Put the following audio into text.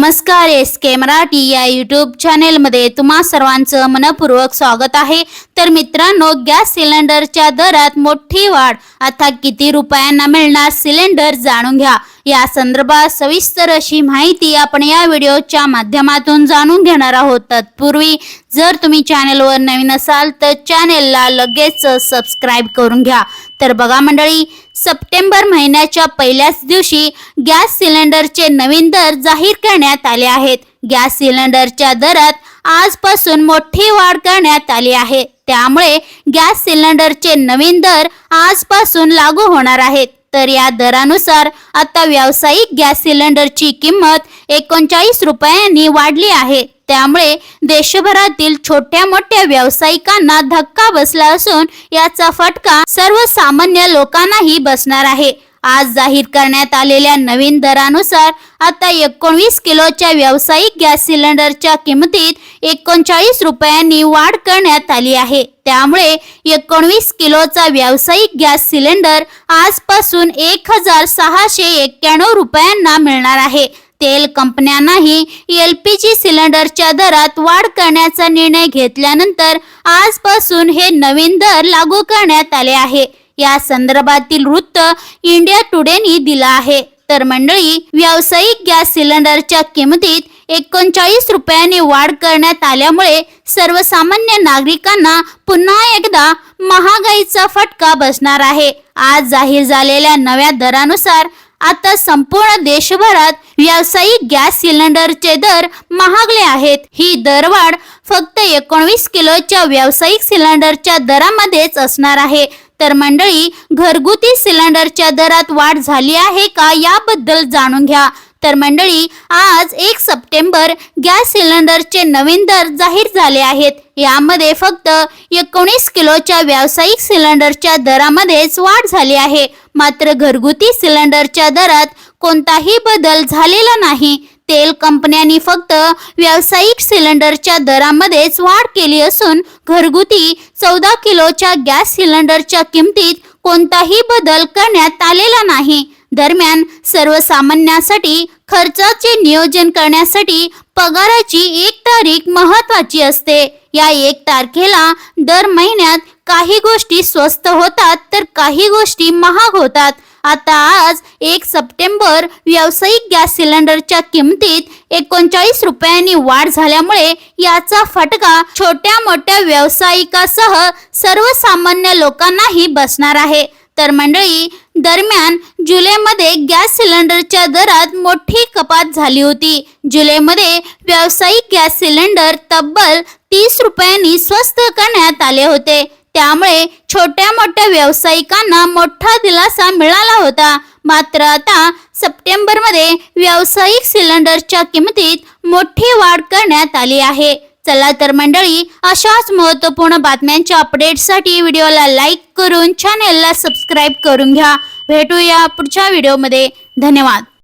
नमस्कार एस के मराठी या यूट्यूब चॅनेलमध्ये तुम्हा सर्वांचं मनपूर्वक स्वागत आहे. तर मित्रांनो गॅस सिलेंडरच्या दरात मोठी वाढ. आता किती रुपयांना मिळणार सिलेंडर जाणून घ्या. या संदर्भात सविस्तर अशी माहिती आपण या व्हिडिओच्या माध्यमातून जाणून घेणार आहोत. तत्पूर्वी जर तुम्ही चॅनेलवर नवीन असाल तर चॅनेलला लगेच सबस्क्राईब करून घ्या. तर बघा मंडळी सप्टेंबर महिन्याच्या पहिल्याच दिवशी गॅस सिलेंडरचे नवीन दर जाहीर करण्यात आले आहेत. गॅस सिलेंडरच्या दरात आजपासून मोठी वाढ करण्यात आली आहे. त्यामुळे गॅस सिलेंडरचे नवीन दर आजपासून लागू होणार आहेत. तर या दरानुसार आता व्यावसायिक गॅस सिलेंडरची किंमत एकोणचाळीस रुपयांनी वाढली आहे. त्यामुळे देशभरातील छोट्या मोठ्या व्यावसायिकांना धक्का बसला असून याचा फटका सर्वसामान्य लोकांनाही बसणार आहे. आज जाहीर करण्यात आलेल्या नवीन दरानुसार आता एकोणवीस किलोच्या व्यावसायिक गॅस सिलेंडरच्या किमतीत एकोणचाळीस रुपयांनी वाढ करण्यात आली आहे. त्यामुळे एकोणवीस किलोचा व्यावसायिक गॅस सिलेंडर आजपासून एक हजार सहाशे एक्क्याण्णव रुपयांना मिळणार आहे. तेल कंपन्यांनाही एल पी जी सिलेंडरच्या दरात वाढ करण्याचा निर्णय घेतल्यानंतर आजपासून हे नवीन दर लागू करण्यात आले आहे. या संदर्भातील वृत्त इंडिया टुडेनी दिला आहे. तर मंडळी व्यावसायिक गॅस सिलेंडरच्या किमतीत एकोणचाळीस रुपयांनी वाढ करण्यात आल्यामुळे सर्वसामान्य नागरिकांना पुन्हा एकदा महागाईचा फटका बसणार आहे. आज जाहीर झालेल्या नव्या दरानुसार आता संपूर्ण देशभरात व्यावसायिक गॅस सिलेंडरचे दर महागले आहेत. ही दरवाढ फक्त एकोणवीस किलोच्या व्यावसायिक सिलेंडरच्या दरामध्येच असणार आहे. तर मंडळी घरगुती सिलेंडरच्या दरात वाढ झाली आहे का याबद्दल जाणून घ्या. तर मंडळी आज एक सप्टेंबर गॅस सिलेंडरचे नवीन दर जाहीर झाले आहेत. यामध्ये फक्त एकोणीस किलोच्या व्यावसायिक सिलेंडरच्या दरामध्येच वाढ झाली आहे. मात्र घरगुती सिलेंडरच्या दरात कोणताही बदल झालेला नाही. तेल कंपन्यांनी फक्त व्यावसायिक सिलेंडरच्या दरामध्येच वाढ केली असून घरगुती चौदा किलोच्या गॅस सिलेंडरच्या किमतीत कोणताही बदल करण्यात आलेला नाही. दरम्यान सर्वसामान्यांसाठी खर्चाचे नियोजन करण्यासाठी पगाराची एक तारीख महत्वाची असते. या एक तारखेला दर महिन्यात काही गोष्टी स्वस्त होतात तर काही गोष्टी महाग होतात. आता आज एक सप्टेंबर व्यावसायिक गॅस सिलेंडरच्या किमतीत एकोणचाळीस रुपयांनी वाढ झाल्यामुळे याचा फटका छोट्या मोठ्या व्यावसायिकासह सर्वसामान्य लोकांनाही बसणार आहे. तर मंडळी दरम्यान जुलैमध्ये गॅस सिलेंडरच्या दरात मोठी कपात झाली होती. जुलैमध्ये व्यावसायिक गॅस सिलेंडर तब्बल तीस रुपयांनी स्वस्त करण्यात आले होते. त्यामुळे छोट्या मोठ्या व्यावसायिकांना मोठा दिलासा मिळाला होता. मात्र आता सप्टेंबरमध्ये व्यावसायिक सिलेंडरच्या किमतीत मोठी वाढ करण्यात आली आहे. चला तर मंडळी अशाच महत्त्वपूर्ण बातम्यांच्या अपडेटसाठी व्हिडिओला लाईक करून चॅनेलला सबस्क्राईब करून घ्या. भेटूया पुढच्या व्हिडिओमध्ये. धन्यवाद.